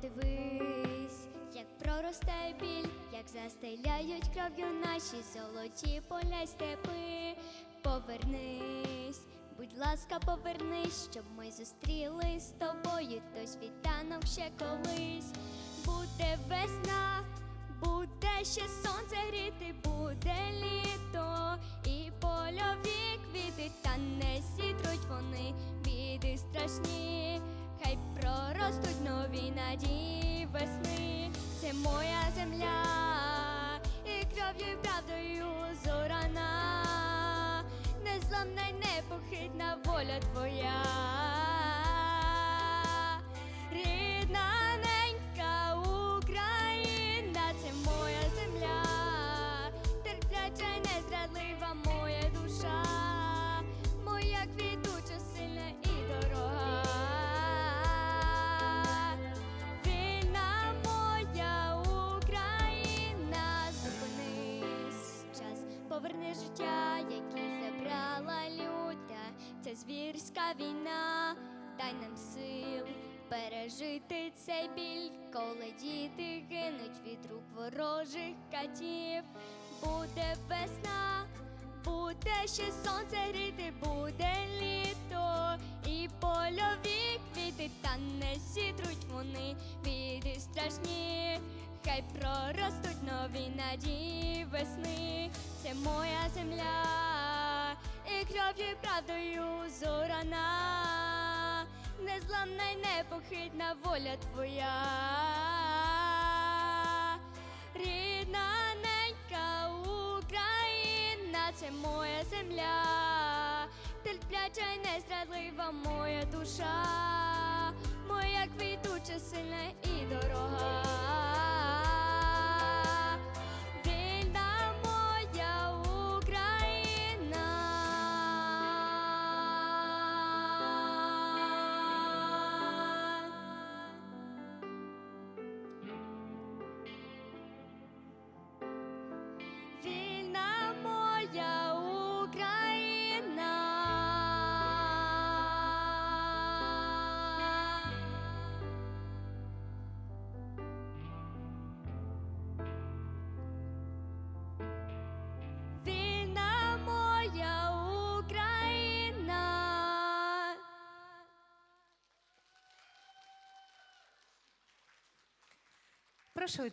Подивись, як проросте біль, як застеляють кров'ю наші золоті поля степи. Повернись, будь ласка, повернись, щоб ми зустріли з тобою той світанок ще колись. Буде весна, буде ще сонце гріти, буде літо і польові квіти, та не сітруть вони біди страшні, проростуть нові надії весни. Це моя земля, і кров'ю, і правдою зорана, незламна й непохитна воля твоя. Час, життя, які забрала люта, ця звірська війна, дай нам сил пережити цей біль, коли діти гинуть від рук ворожих катів. Буде весна, буде ще сонце гріти, буде літо і польові квіти, та не сітруть вони біди страшні, хай проростуть нові надії весни. Це моя земля, і кров'ю, і правдою зорана, незламна й непохитна воля твоя. Рідна ненька Україна, це моя земля, терпляча й незрадлива моя душа, Прошу